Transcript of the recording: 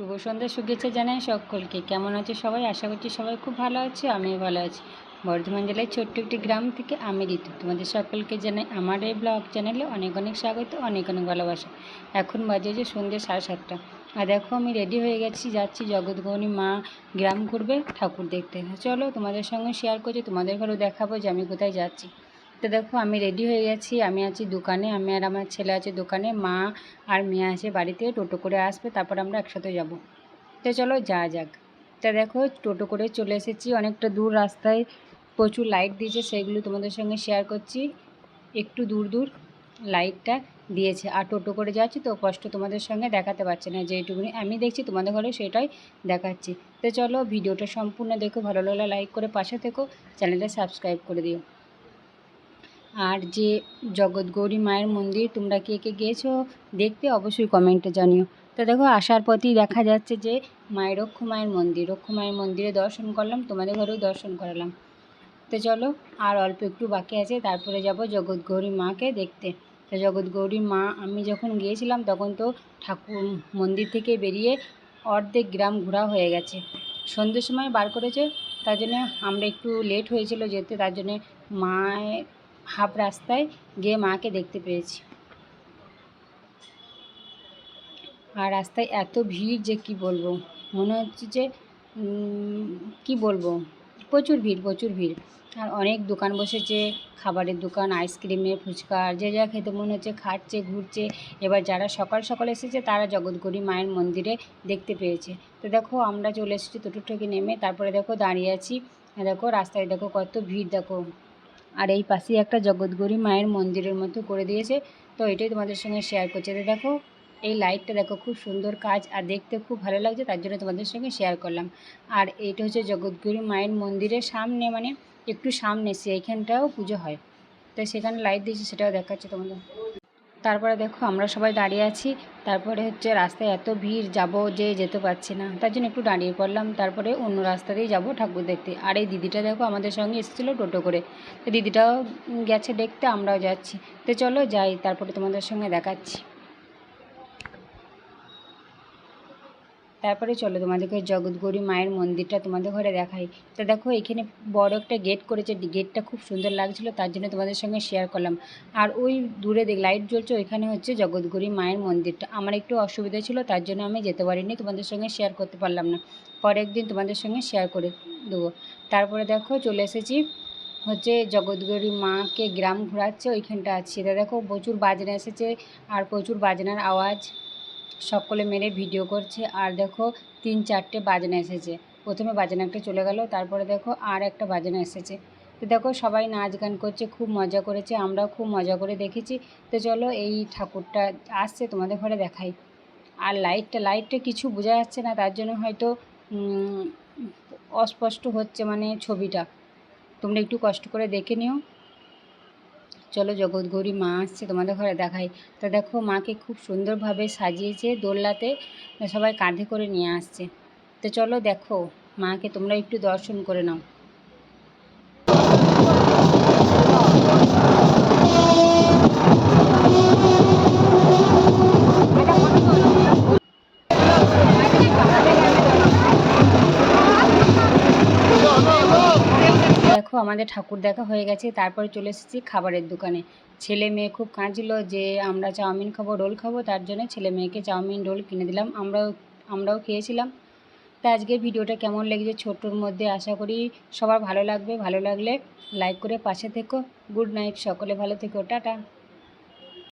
শুভ সন্ধ্যা, শুভেচ্ছা জানাই সকলকে। কেমন আছে সবাই? আশা করছি সবাই খুব ভালো আছে, আমিও ভালো আছি। বর্ধমান জেলার ছোট্ট একটি গ্রাম থেকে আমি ঋতু। তোমাদের সকলকে জানাই আমার এই ব্লগ চ্যানেলে অনেক অনেক স্বাগত, অনেক অনেক ভালোবাসা। এখন বাজে যে সন্ধ্যে সাড়ে সাতটা। আর দেখো, আমি রেডি হয়ে গেছি, যাচ্ছি জগৎগৌরী মা গ্রাম ঘুরবে ঠাকুর দেখতে। চলো তোমাদের সঙ্গে শেয়ার করছি, তোমাদের ঘরেও দেখাবো যে আমি কোথায় যাচ্ছি। তো দেখো, আমি রেডি হয়ে গেছি। আমি আছি দোকানে, আমি আর আমার ছেলে আছে দোকানে। মা আর মেয়ে আছে বাড়িতে, টোটো করে আসবে, তারপর আমরা একসাথে যাব। তো চলো যা যাক। তা দেখো, টোটো করে চলে এসেছি। অনেকটা দূর রাস্তায় প্রচুর লাইট দিয়েছে, সেগুলো তোমাদের সঙ্গে শেয়ার করছি। একটু দূর দূর লাইটটা দিয়েছে। আর টোটো করে যাচ্ছি তো কষ্ট তোমাদের সঙ্গে দেখাতে পারছে না, যেটুকুনি আমি দেখছি তোমাদের ঘরে সেটাই দেখাচ্ছি। তো চলো, ভিডিওটা সম্পূর্ণ দেখো, ভালো লাগলে লাইক করে পাশে থেকো চ্যানেলটা সাবস্ক্রাইব করে দিও। আর যে জগৎগৌরী মায়ের মন্দির, তোমরা কে কে গিয়েছো দেখতে অবশ্যই কমেন্টে জানিও। তো দেখো, আসার পথেই দেখা যাচ্ছে যে মায়ের রক্ষ মায়ের মন্দির, রক্ষ মায়ের মন্দিরে দর্শন করলাম, তোমাদের ঘরেও দর্শন করালাম। তো চলো, আর অল্প একটু বাকি আছে, তারপরে যাব জগৎগৌরী মাকে দেখতে। তো জগৎগৌরী মা, আমি যখন গিয়েছিলাম, তখন তো ঠাকুর মন্দির থেকে বেরিয়ে অর্ধেক গ্রাম ঘোরা হয়ে গেছে। সন্ধ্যের সময় বার করেছে, তার জন্য আমরা একটু লেট হয়েছিল যেতে, তার জন্যে মায়ের হাফ রাস্তায় গিয়ে মাকে দেখতে পেয়েছি। আর রাস্তায় এত ভিড় যে কি বলব? মনে হচ্ছে যে কি বলব? প্রচুর ভিড় প্রচুর ভিড়। আর অনেক দোকান বসেছে, খাবারের দোকান, আইসক্রিমের ফুচকা যে যা খেতে মনে হচ্ছে খাচ্ছে, ঘুরছে। এবার যারা সকাল সকাল এসেছে, তারা জগৎগৌরী মায়ের মন্দিরে দেখতে পেয়েছে। তো দেখো, আমরা চলে এসেছি টোটো থেকে নেমে, তারপরে দেখো দাঁড়িয়ে আছি। দেখো রাস্তায় দেখো কত ভিড়, দেখো। আর এই পাশেই একটা জগৎগুরু মায়ের মন্দিরের মতো করে দিয়েছে। তো এটাই তোমাদের সঙ্গে শেয়ার করছে। তো দেখো, এই লাইটটা দেখো, খুব সুন্দর কাজ আর দেখতে খুব ভালো লাগছে, তার জন্য তোমাদের সঙ্গে শেয়ার করলাম। আর এইটা হচ্ছে জগৎগুরু মায়ের মন্দিরের সামনে মানে একটু সামনে, সেইখানটাও পুজো হয়। তো সেখানে লাইট দিয়েছে, সেটাও দেখাচ্ছে তোমাদের। তারপরে দেখো আমরা সবাই দাঁড়িয়ে আছি। তারপরে হচ্ছে রাস্তায় এত ভিড়, যাব যে যেতে পারছি না। তার জন্য একটু দাঁড়িয়ে পড়লাম। তারপরে অন্য রাস্তা দিয়ে যাব ঠাকুর দেখতে। আর এই দিদিটা দেখো আমাদের সঙ্গে এসেছিল টোটো করে। তো দিদিটাও গেছে দেখতে, আমরাও যাচ্ছি। তো চলো যাই, তারপরে তোমাদের সঙ্গে দেখাচ্ছি। তারপরে চলো, তোমাদেরকে জগৎগৌরী মায়ের মন্দিরটা তোমাদের ঘরে দেখাই। তো দেখো, এখানে বড় একটা গেট করেছে গেটটা খুব সুন্দর লাগছিল, তার জন্য তোমাদের সঙ্গে শেয়ার করলাম। আর ওই দূরে দেখ লাইট জ্বলছে, ওইখানে হচ্ছে জগৎগৌরী মায়ের মন্দিরটা। আমার একটু অসুবিধা ছিল, তার জন্য আমি যেতে পারিনি, তোমাদের সঙ্গে শেয়ার করতে পারলাম না। পরে একদিন তোমাদের সঙ্গে শেয়ার করে দেবো। তারপরে দেখো, চলে এসেছি হচ্ছে জগৎগৌরী মাকে গ্রাম ঘোরাচ্ছে, ওইখানটা আছে। তা দেখো, প্রচুর বাজনা এসেছে, আর প্রচুর বাজনার আওয়াজ। সকলে মেরে ভিডিও করছে। আর দেখো, তিন চারটে বাজনা এসেছে। প্রথমে বাজনা একটা চলে গেল, তারপরে দেখো আর একটা বাজনা এসেছে। তো দেখো, সবাই নাচ গান করছে, খুব মজা করেছে, আমরাও খুব মজা করে দেখেছি। তো চলো, এই ঠাকুরটা আসছে, তোমাদের ঘরে দেখাই। আর লাইটটা লাইটটা কিছু বোঝা যাচ্ছে না, তার জন্য হয়তো অস্পষ্ট হচ্ছে মানে ছবিটা। তোমরা একটু কষ্ট করে দেখে নিও। চলো জগৎগৌরী মা আসছে তোমাদের ঘরে দেখাই। তো দেখো, মাকে খুব সুন্দরভাবে সাজিয়েছে দোল্লাতে সবাই কাঁধে করে নিয়ে আসছে। তো চলো দেখো, মাকে তোমরা একটু দর্শন করে নাও। আমাদের ঠাকুর দেখা হয়ে গেছে, তারপরে চলে এসেছি খাবারের দোকানে। ছেলে মেয়ে খুব কাঁদছিল যে আমরা চাউমিন খাব, রোল খাব, তার জন্য ছেলে মেয়েকে চাউমিন, রোল কিনে দিলাম। আমরাও আমরাও খেয়েছিলাম। তা আজকে ভিডিওটা কেমন লেগেছে ছোট্টর মধ্যে আশা করি সবার ভালো লাগবে। ভালো লাগলে লাইক করে পাশে থেকো। গুড নাইট সকলে, ভালো থেকো। টাটা।